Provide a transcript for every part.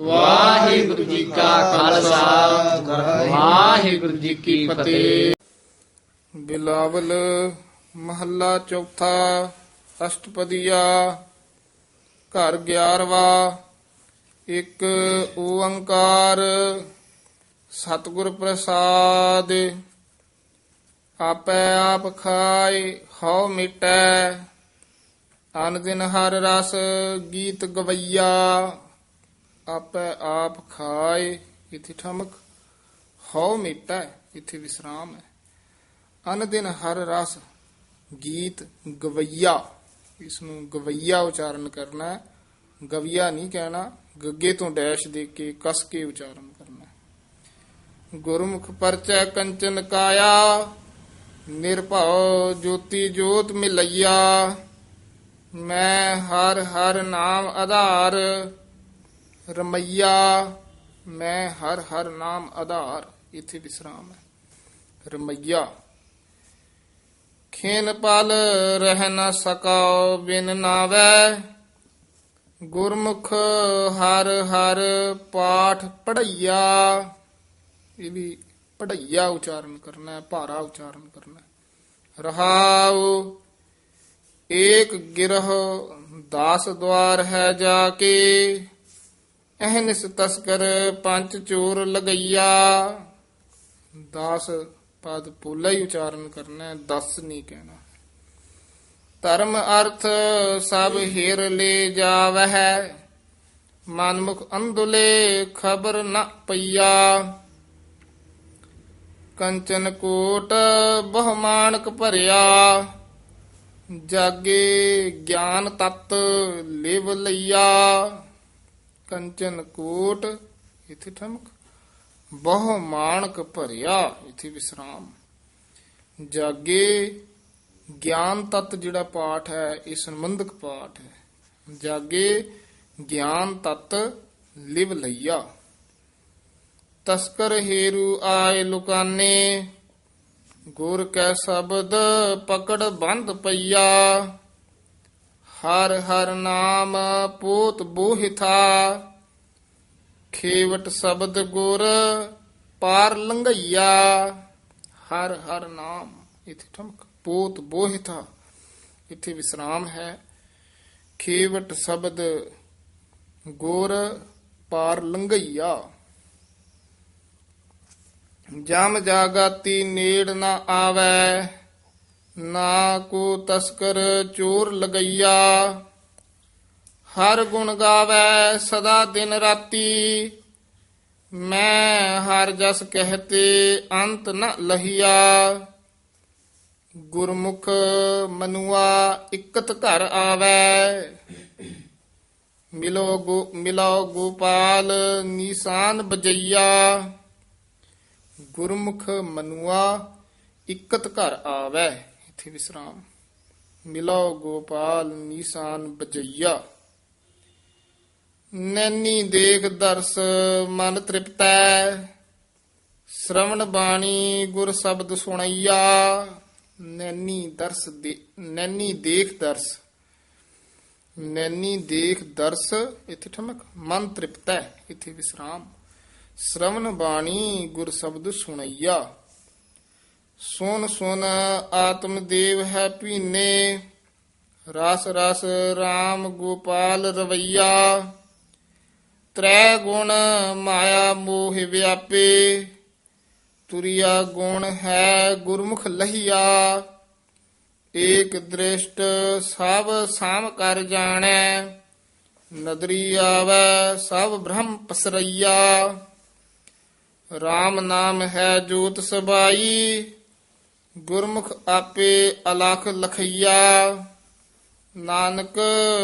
ਵਾਹਿਗੁਰੂ ਜੀ ਕਾ ਖਾਲਸਾ। ਵਾਹਿਗੁਰੂ ਜੀ ਕੀ ਫਤਿਹ। ਬਿਲਾਵਲ ਮਹੱਲਾ ਚੌਥਾ, ਅਸ਼ਟਪਦੀਆ, ਘਰ 11ਵਾ ਇੱਕ ਓੰਕਾਰ, ਸਤਿਗੁਰ ਪ੍ਰਸਾਦ, ਆਪੈ ਆਪ ਖਾਏ ਹਉ ਮਿਟੈ, ਅਨ ਦਿਨ ਹਰ ਰਸ, ਗੀਤ ਗਵਈਆ। ਆਪੈ ਆਪ ਖਾਏ ਇਥੇ ਠਮਕ, ਹਉ ਮਿਟੈ, ਇਥੇ ਵਿਸਰਾਮ ਹੈ। ਅਨ ਦਿਨ ਹਰ ਰਸ, ਗੀਤ, ਗਵਈਆ। ਇਸ ਨੂੰ ਗਵਈਆ ਉਚਾਰਨ ਕਰਨਾ ਹੈ। ਗਵਈਆ ਨਹੀਂ ਕਹਿਣਾ, ਗੱਗੇ ਤੋਂ ਡੈਸ਼ ਦੇ ਕੇ ਕਸ ਕੇ ਉਚਾਰਨ ਕਰਨਾ ਗੁਰਮੁਖ ਪਰਚੈ ਕੰਚਨ ਕਾਇਆ, ਨਿਰਭਉ ਜੋਤੀ ਜੋਤ ਮਿਲਈਆ। ਮੈਂ ਹਰ ਹਰ ਨਾਮ ਆਧਾਰ ਰਮਈਆ, ਮੈਂ ਹਰ ਹਰ ਨਾਮ ਆਧਾਰ, ਇਥੇ ਵਿਸਰਾਮ ਹੈ। ਰਮਈਆ, ਖੇਨ ਪਲ ਰਹਿ ਨਾ ਸਕਉ, ਬਿਨ ਨਾਵੈ, ਗੁਰਮੁਖ ਹਰ ਹਰ ਪਾਠ ਪੜਈਆ ਇਹ ਵੀ ਪੜਈਆ ਉਚਾਰਨ ਕਰਨਾ ਹੈ, ਭਾਰਾ ਉਚਾਰਨ ਕਰਨਾ ਹੈ। ਰਹਾਉ, ਏਕ ਗਿਰਹ, ਦਾਸ ਦਵਾਰ ਹੈ ਜਾ ਕੇ। ਅਹਨਿਸ ਤਸਕਰ ਪੰਜ ਚੋਰ ਲਗਈਆ। ਦਾਸ ਪਦ ਪੋਲਾ ਹੀ ਉਚਾਰਨ ਕਰਨਾ ਹੈ ਦਸ ਨਹੀਂ ਕਹਿਣਾ। ਧਰਮ ਅਰਥ ਸਭ ਹੇਰ ਲੈ ਜਾਵਹਿ। ਮਨਮੁਖ ਅੰਧੁਲੇ ਖਬਰ ਨ ਪਈਆ। ਕੰਚਨ ਕੋਟ ਬਹੁਮਾਨਕ ਭਰਿਆ। ਜਾਗੇ ਗਿਆਨ ਤਤ ਲਿਵ ਲਈਆ। ਕੰਚਨ ਕੋਟ, ਇਥੇ ਠਮਕ। ਬਹੁ ਮਾਨਕ ਭਰਿਆ, ਇਥੇ ਵਿਸਰਾਮ। ਜਾਗੇ, ਗਿਆਨ ਤਤ ਜਿਹੜਾ ਪਾਠ ਹੈ, ਇਹ ਸੰਬੰਧਕ ਪਾਠ ਹੈ। ਜਾਗੇ, ਗਿਆਨ ਤਤ, ਲਿਵ ਲਈਆ। ਤਸਕਰ ਹੀਰੂ ਆਏ ਲੁਕਾਨੇ, ਗੁਰ ਕੈ ਸ਼ਬਦ ਪਕੜ ਬੰਦ ਪਈਆ। ਹਰ ਹਰ ਨਾਮ ਪੋਤ ਬੋਹਿਥਾ, ਖੇਵਟ ਸ਼ਬਦ ਗੁਰ ਪਾਰ ਲੰਘਈਆ। ਹਰ ਹਰ ਨਾਮ, ਇਥੇ ਠਮਕ, ਪੂਤ ਬੋਹਿਥਾ। ਇਥੇ ਵਿਸਰਾਮ ਹੈ। ਖੇਵਟ ਸ਼ਬਦ ਗੁਰ ਪਾਰ ਲੰਘਈਆ। ਜਮ ਜਾਗਾਤੀ ਨੇੜ ਨਾ ਆਵੈ। ਨਾ ਕੋ ਤਸਕਰ ਚੋਰ ਲਗਈਆ। ਹਰ ਗੁਣ ਗਾਵੈ ਸਦਾ ਦਿਨ ਰਾਤੀ। ਮੈਂ ਹਰ ਜਸ ਕਹਤੇ ਅੰਤ ਨ ਲਹੀਆ। ਗੁਰਮੁਖ ਮਨੁਆ ਇਕਤ ਘਰ ਆਵੈ। ਮਿਲੋ ਗੋ ਮਿਲੋ ਗੋਪਾਲ ਨੀਸਾਨ ਬਜਈਆ। ਗੁਰਮੁਖ ਮਨੁਆ ਇਕਤ ਘਰ ਆਵੈ। ਇਥੇ ਵਿਸਰਾਮ। ਮਿਲੋ ਗੋਪਾਲ ਨੀਸਾਨ ਬਜਈਆ। ਨੈਨੀ ਦੇਖ ਦਰਸ ਮਨ ਤ੍ਰਿਪਤੈ। ਸ਼ਰਵਣ ਬਾਣੀ ਗੁਰ ਸ਼ਬਦ ਸੁਣਈਆ। ਨੈਨੀ ਦਰਸ ਦੇ, ਨੈਨੀ ਦੇਖ ਦਰਸ। ਨੈਨੀ ਦੇਖ ਦਰਸ, ਇਥੇ ਠਮਕ, ਮਨ ਤ੍ਰਿਪਤੈ, ਇਥੇ ਵਿਸਰਾਮ। ਸ਼ਰਵਣ ਬਾਣੀ ਗੁਰ ਸ਼ਬਦ ਸੁਣਈਆ। ਸੁਨ ਸੁਨ ਆਤਮ ਦੇਵ ਹੈ ਭੀਨੇ, ਰਸ ਰਸ RAM ਗੋਪਾਲ ਰਵਈਆ। ਤ੍ਰੈ ਗੁਣ ਮਾਇਆ ਮੋਹ ਵਿਆਪੇ, ਤੁਰਿਆ ਗੁਣ ਹੈ ਗੁਰਮੁਖ ਲਹੀਆ। ਏਕ ਦ੍ਰਿਸ਼ਟ ਸਭ ਸਾਮ ਕਰ ਜਾਣੈ, ਨਦਰੀ ਆਵੈ ਸਭ ਬ੍ਰਹਮ ਪਸਰਈਆ। RAM ਨਾਮ ਹੈ ਜੋਤ ਸਬਾਈ ਗੁਰਮੁਖ ਆਪੇ ਅਲਖ ਲਖਈਆ ਨਾਨਕ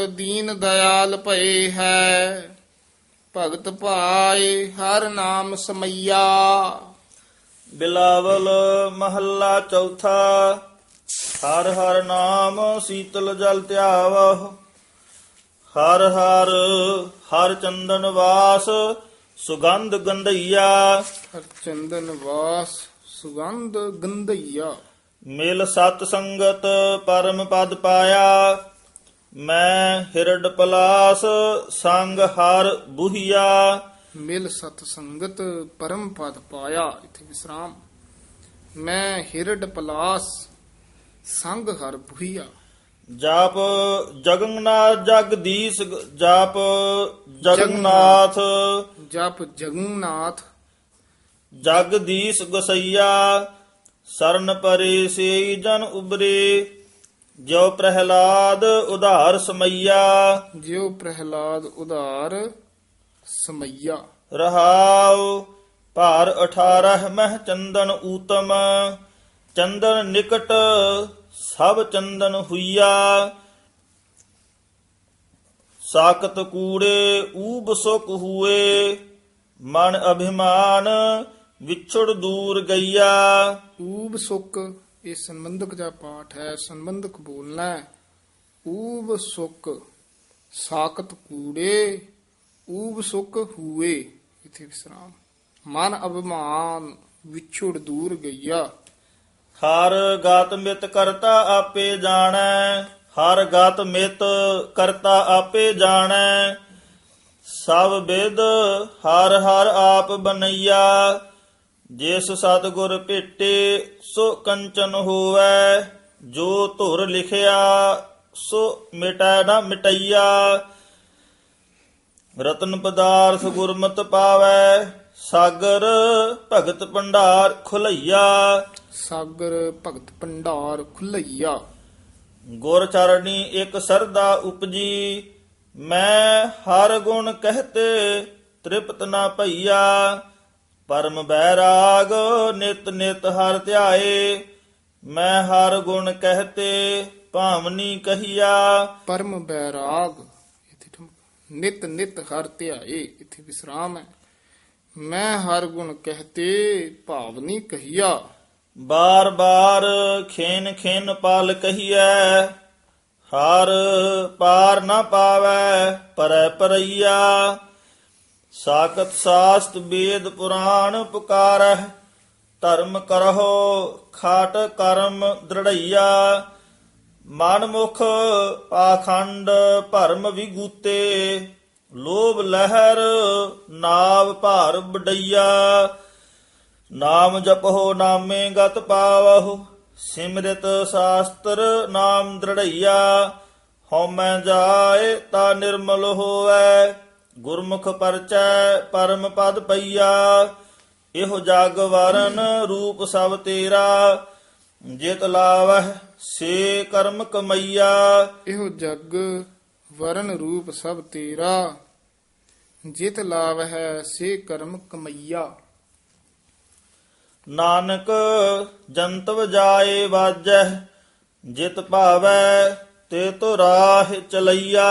ਦੀਨ ਦਇਆਲ ਭਏ ਹੈ। ਭਗਤ ਭਾਏ ਹਰ ਨਾਮ ਸਮਈਆ। ਬਿਲਾਵਲ ਮਹੱਲਾ ਚੌਥਾ ਹਰ ਹਰ ਨਾਮ ਸੀਤਲ ਜਲ ਧਿਆਵਹ। ਹਰ ਹਰ ਹਰ ਚੰਦਨ ਵਾਸ ਸੁਗੰਧ ਗੰਧਈਆ ਹਰ ਚੰਦਨ ਵਾਸ ਸੁਗੰਧ ਗੰਧਈਆ। ਮਿਲ ਸਤ ਸੰਗਤ ਪਰਮ ਪਦ ਪਾਇਆ ਮੈਂ ਹਿਰਡ ਪਲਾਸ ਸੰਗ ਹਰ ਬੁਹੀਆ। ਮਿਲ ਸਤ ਸੰਗਤ ਪਰਮ ਪਦ ਪਾਇਆ ਇਥੇ ਵਿਸਰਾਮ। ਮੈਂ ਹਿਰਡ ਪਲਾਸ ਸੰਗ ਹਰ ਭੁਈਆ ਜਾਪ ਜਗਨਨਾਥ ਜਗਦੀਸ਼ ਜਾਪ ਜਗਨਨਾਥ ਜਪ ਜਗਨਨਾਥ ਜਗਦੀਸ਼ ਗਸਈਆ ਸਰਨ ਪਰੇ ਸੇ ਜਨ ਉਬਰੇ ਜੋ ਪ੍ਰਹਿਲਾਦ ਉਧਾਰ ਸਮਈਆ। ਜਿਉ ਪ੍ਰਹਿਲਾਦ ਉਧਾਰ ਸਮਈਆ। ਰਹਾਉ ਭਾਰ 18 ਮਹਿ ਚੰਦਨ ਊਤਮ ਚੰਦਨ ਨਿਕਟ ਸਭ ਚੰਦਨ ਹੁਈਆ। ਸਾਕਤ ਕੂੜੇ ਊਬ ਸੁਖ ਹੁਏ ਮਨ ਅਭਿਮਾਨ ਵਿਛੜ ਦੂਰ ਗਈਆ। ਊਬ ਸੁੱਕ ਇਹ ਸੰਬੰਧਕ ਦਾ ਪਾਠ ਹੈ ਸੰਬੰਧਕ ਬੋਲਣਾ ਊਬ ਸੁੱਕ ਸਾਕਤ ਕੂੜੇ ਊਬ ਸੁੱਕ ਹੂਏ। ਇਥੇ ਵਿਸਰਾਮ। ਮਨ ਅਭਿਮਾਨ ਵਿਛੜ ਦੂਰ ਗਈਆ। ਹਰ ਗਾਤ ਮਿਤ ਕਰਤਾ ਆਪੇ ਜਾਣੈ ਹਰ ਗਾਤ ਮਿਤ ਕਰਤਾ ਆਪੇ ਜਾਣੈ। ਸਭ ਵਿਦ ਹਰ ਹਰ ਆਪ ਬਨਈਆ ਜਿਸ ਸਤਿਗੁਰ ਭੇਟੇ ਸੋ ਕੰਚਨ ਹੋਵੈ। ਜੋ ਧੁਰ ਲਿਖਿਆ ਸੋ ਮਿਟੈ ਨਾ ਮਿਟਈਆ। ਰਤਨ ਪਦਾਰਥ ਗੁਰਮਤਿ ਪਾਵੈ ਸਾਗਰ ਭਗਤ ਭੰਡਾਰ ਖੁਲਈਆ। ਸਾਗਰ ਭਗਤ ਭੰਡਾਰ ਖੁੱਲਈਆ। ਗੁਰ ਚਰਣੀ ਇੱਕ ਸਰਦਾ ਉਪਜੀ ਮੈਂ ਹਰ ਗੁਣ ਕਹਤੇ ਤ੍ਰਿਪਤ ਨਾ ਭਈਆ। ਪਰਮ ਬੈਰਾਗ ਨਿਤ ਨਿਤ ਹਰ ਧਿਆਏ ਮੈਂ ਹਰ ਗੁਣ ਕਹਤੇ ਭਾਵਨੀ ਕਹੀਆ। ਪਰਮ ਬੈਰਾਗ ਇਥੇ ਠਮਕ ਨਿਤ ਨਿਤ ਹਰ ਧਿਆਏ ਇਥੇ ਵਿਸਰਾਮ ਹੈ। ਮੈਂ ਹਰ ਗੁਣ ਕਹਤੇ ਭਾਵਨੀ ਕਹੀਆ। ਬਾਰ ਬਾਰ ਖੇਨ ਖੇਨ ਪਾਲ ਕਹੀਐ ਹਰ ਪਾਰ ਨਾ ਪਾਵੈ ਪਰੈ ਪਰਈਆ। ਸਾਕਤ ਸਾਸਤ ਵੇਦ ਪੁਰਾਣ ਪੁਕਾਰਹਿ, ਧਰਮ ਕਰਹੁ ਖਾਟ ਕਰਮ ਦ੍ਰਿੜਈਆ। ਮਨ ਮੁਖ ਪਾਖੰਡ ਭਰਮ ਵਿਗੂਤੇ, ਲੋਭ ਲਹਿਰ ਨਾਵ ਭਾਰ ਬਡਈਆ ਨਾਮ ਜਪੋ ਨਾਮੇ ਗਤ ਪਾਵਹੁ, ਸਿਮਰਿਤ ਸ਼ਾਸਤਰ ਨਾਮ ਦ੍ਰਿੜਈਆ। ਹਉਮੈ ਜਾਏ ਤਾ ਨਿਰਮਲ ਹੋਵੇ ਗੁਰਮੁਖ ਪਰਚੈ ਪਰਮ ਪਦ ਪਈਆ ਇਹੋ ਜਗ ਵਰਨ ਰੂਪ ਸਭ ਤੇਰਾ ਜਿਤ ਲਾਵਹਿ ਸੇ ਕਰਮ ਕਮਈਆ। ਇਹੋ ਜਗ ਵਰਨ ਰੂਪ ਸਭ ਤੇਰਾ ਜਿਤ ਲਾਵ ਹੈ ਸੇ ਕਰਮ ਕਮਈਆ। ਨਾਨਕ ਜੰਤਵ ਜਾਏ ਵਾਜੈ ਜਿਤ ਭਾਵੈ ਤੇ ਤੋ ਰਾਹ ਚਲਈਆ।